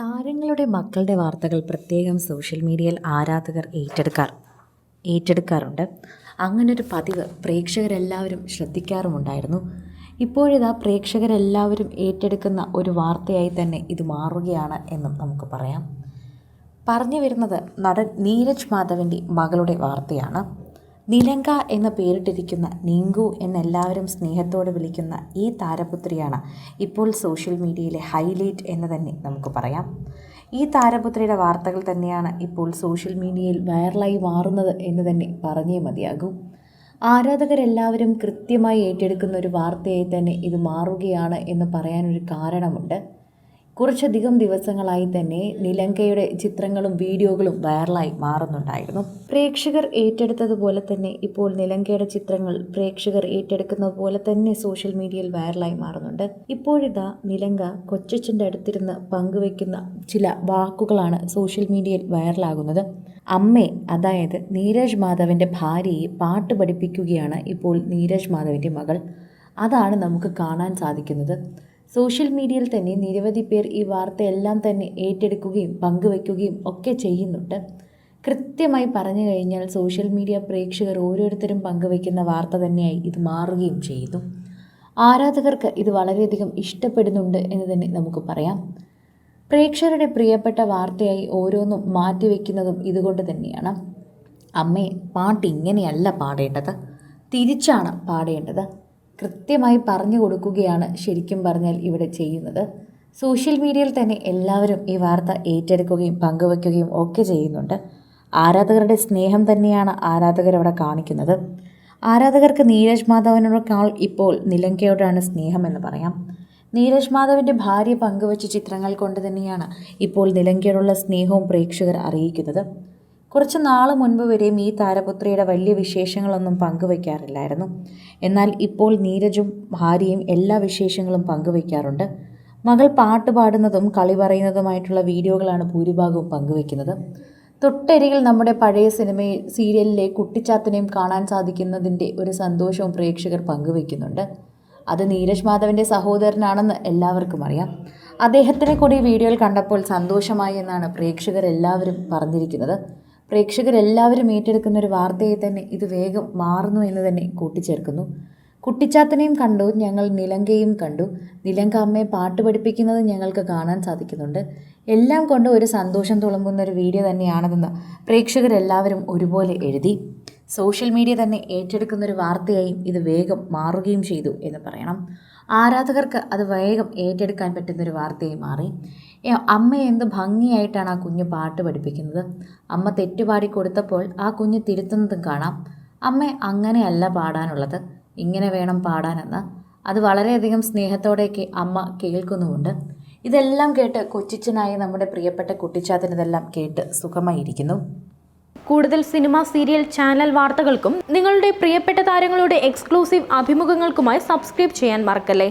താരങ്ങളുടെ മക്കളുടെ വാർത്തകൾ പ്രത്യേകം സോഷ്യൽ മീഡിയയിൽ ആരാധകർ ഏറ്റെടുക്കാർ ഏറ്റെടുക്കാറുണ്ട്. അങ്ങനൊരു പതിവ് പ്രേക്ഷകരെല്ലാവരും ശ്രദ്ധിക്കാറുമുണ്ടായിരുന്നു. ഇപ്പോഴിതാ പ്രേക്ഷകരെല്ലാവരും ഏറ്റെടുക്കുന്ന ഒരു വാർത്തയായി തന്നെ ഇത് മാറുകയാണ് എന്നും നമുക്ക് പറയാം. പറഞ്ഞു വരുന്നത് നടൻ നീരജ് മാധവന്റെ മകളുടെ വാർത്തയാണ്. നിലങ്ക എന്ന പേരിട്ടിരിക്കുന്ന നിങ്കു എന്നെല്ലാവരും സ്നേഹത്തോടെ വിളിക്കുന്ന ഈ താരപുത്രിയാണ് ഇപ്പോൾ സോഷ്യൽ മീഡിയയിലെ ഹൈലൈറ്റ് എന്ന് തന്നെ നമുക്ക് പറയാം. ഈ താരപുത്രിയുടെ വാർത്തകൾ തന്നെയാണ് ഇപ്പോൾ സോഷ്യൽ മീഡിയയിൽ വൈറലായി മാറുന്നത് എന്ന് തന്നെ പറഞ്ഞേ മതിയാകും. ആരാധകരെല്ലാവരും കൃത്യമായി ഏറ്റെടുക്കുന്ന ഒരു വാർത്തയായി തന്നെ ഇത് മാറുകയാണ് എന്ന് പറയാനൊരു കാരണമുണ്ട്. കുറച്ചധികം ദിവസങ്ങളായി തന്നെ നിലങ്കയുടെ ചിത്രങ്ങളും വീഡിയോകളും വൈറലായി മാറുന്നുണ്ടായിരുന്നു. പ്രേക്ഷകർ ഏറ്റെടുത്തതുപോലെ തന്നെ ഇപ്പോൾ നിലങ്കയുടെ ചിത്രങ്ങൾ പ്രേക്ഷകർ ഏറ്റെടുക്കുന്നത് പോലെ തന്നെ സോഷ്യൽ മീഡിയയിൽ വൈറലായി മാറുന്നുണ്ട്. ഇപ്പോഴിതാ നിലങ്ക കൊച്ചച്ഛന്റെ അടുത്തിരുന്ന് പങ്കുവെക്കുന്ന ചില വാക്കുകളാണ് സോഷ്യൽ മീഡിയയിൽ വൈറലാകുന്നത്. അമ്മേ അതായത് നീരജ് മാധവന്റെ ഭാര്യയെ പാട്ട് പഠിപ്പിക്കുകയാണ് ഇപ്പോൾ നീരജ് മാധവന്റെ മകൾ. അതാണ് നമുക്ക് കാണാൻ സാധിക്കുന്നത്. സോഷ്യൽ മീഡിയയിൽ തന്നെ നിരവധി പേർ ഈ വാർത്തയെല്ലാം തന്നെ ഏറ്റെടുക്കുകയും പങ്കുവയ്ക്കുകയും ഒക്കെ ചെയ്യുന്നുണ്ട്. കൃത്യമായി പറഞ്ഞു കഴിഞ്ഞാൽ സോഷ്യൽ മീഡിയ പ്രേക്ഷകർ ഓരോരുത്തരും പങ്കുവയ്ക്കുന്ന വാർത്ത തന്നെയായി ഇത് മാറുകയും ചെയ്തു. ആരാധകർക്ക് ഇത് വളരെയധികം ഇഷ്ടപ്പെടുന്നുണ്ട് എന്ന് തന്നെ നമുക്ക് പറയാം. പ്രേക്ഷകരുടെ പ്രിയപ്പെട്ട വാർത്തയായി ഓരോന്നും മാറ്റിവെക്കുന്നതും ഇതുകൊണ്ട് തന്നെയാണ്. അമ്മേ പാട്ട് ഇങ്ങനെയല്ല പാടേണ്ടത്. തിരിച്ചാണ് പാടേണ്ടത്. കൃത്യമായി പറഞ്ഞു കൊടുക്കുകയാണ് ശരിക്കും പറഞ്ഞാൽ ഇവിടെ ചെയ്യുന്നത്. സോഷ്യൽ മീഡിയയിൽ തന്നെ എല്ലാവരും ഈ വാർത്ത ഏറ്റെടുക്കുകയും പങ്കുവയ്ക്കുകയും ഒക്കെ ചെയ്യുന്നുണ്ട്. ആരാധകരുടെ സ്നേഹം തന്നെയാണ് ആരാധകരവിടെ കാണിക്കുന്നത്. ആരാധകർക്ക് നീരജ് മാധവനോടേക്കാൾ ഇപ്പോൾ നിലങ്കയോടാണ് സ്നേഹമെന്ന് പറയാം. നീരജ് മാധവിന്റെ ഭാര്യ പങ്കുവച്ച ചിത്രങ്ങൾ കൊണ്ട് തന്നെയാണ് ഇപ്പോൾ നിലങ്കയോടുള്ള സ്നേഹവും പ്രേക്ഷകർ അറിയിക്കുന്നത്. കുറച്ച് നാൾ മുൻപ് വരെയും ഈ താരപുത്രിയുടെ വലിയ വിശേഷങ്ങളൊന്നും പങ്കുവയ്ക്കാറില്ലായിരുന്നു എന്നാൽ ഇപ്പോൾ നീരജും ഭാര്യയും എല്ലാ വിശേഷങ്ങളും പങ്കുവയ്ക്കാറുണ്ട് മകൾ പാട്ട് പാടുന്നതും കളി പറയുന്നതുമായിട്ടുള്ള വീഡിയോകളാണ് ഭൂരിഭാഗവും പങ്കുവയ്ക്കുന്നത് തൊട്ടരികിൽ നമ്മുടെ പഴയ സിനിമയിൽ സീരിയലിലെ കുട്ടിച്ചാത്തനെയും കാണാൻ സാധിക്കുന്നതിന്റെ ഒരു സന്തോഷവും പ്രേക്ഷകർ പങ്കുവയ്ക്കുന്നുണ്ട് അത് നീരജ് മാധവന്റെ സഹോദരനാണെന്ന് എല്ലാവർക്കും അറിയാം. അദ്ദേഹത്തിനെ കൂടി വീഡിയോയിൽ കണ്ടപ്പോൾ സന്തോഷമായി എന്നാണ് പ്രേക്ഷകർ എല്ലാവരും പറഞ്ഞിരിക്കുന്നത്. പ്രേക്ഷകരെല്ലാവരും ഏറ്റെടുക്കുന്ന ഒരു വാർത്തയെ തന്നെ ഇത് വേഗം മാറുന്നു എന്ന് തന്നെ കൂട്ടിച്ചേർക്കുന്നു. കുട്ടിച്ചാത്തനെയും കണ്ടു ഞങ്ങൾ നിലങ്കയും കണ്ടു. നിലങ്ക അമ്മയെ പാട്ട് പഠിപ്പിക്കുന്നത് ഞങ്ങൾക്ക് കാണാൻ സാധിക്കുന്നുണ്ട്. എല്ലാം കൊണ്ട് ഒരു സന്തോഷം തുളുമ്പുന്ന ഒരു വീഡിയോ തന്നെയാണതെന്ന് പ്രേക്ഷകരെല്ലാവരും ഒരുപോലെ എഴുതി. സോഷ്യൽ മീഡിയ തന്നെ ഏറ്റെടുക്കുന്ന ഒരു വാർത്തയായും ഇത് വേഗം മാറുകയും ചെയ്തു എന്ന് പറയണം. ആരാധകർക്ക് അത് വേഗം ഏറ്റെടുക്കാൻ പറ്റുന്നൊരു വാർത്തയായി മാറി. അമ്മ എന്ത് ഭംഗിയായിട്ടാണ് ആ കുഞ്ഞ് പാട്ട് പഠിപ്പിക്കുന്നത്? അമ്മ തെറ്റുപാടി കൊടുത്തപ്പോൾ ആ കുഞ്ഞ് തിരുത്തുന്നതും കാണാം. അമ്മ അങ്ങനെയല്ല പാടാനുള്ളത്. ഇങ്ങനെ വേണം പാടാനെന്ന്. അത് വളരെയധികം സ്നേഹത്തോടെയൊക്കെ അമ്മ കേൾക്കുന്നുമുണ്ട്. ഇതെല്ലാം കേട്ട് കൊച്ചിച്ചനായ നമ്മുടെ പ്രിയപ്പെട്ട കുട്ടിച്ചാത്തൻ ഇതെല്ലാം കേട്ട് സുഖമായിരിക്കുന്നു. കൂടുതൽ സിനിമ സീരിയൽ ചാനൽ വാർത്തകൾക്കും നിങ്ങളുടെ പ്രിയപ്പെട്ട താരങ്ങളുടെ എക്സ്ക്ലൂസീവ് അഭിമുഖങ്ങൾക്കുമായി സബ്സ്ക്രൈബ് ചെയ്യാൻ മറക്കല്ലേ?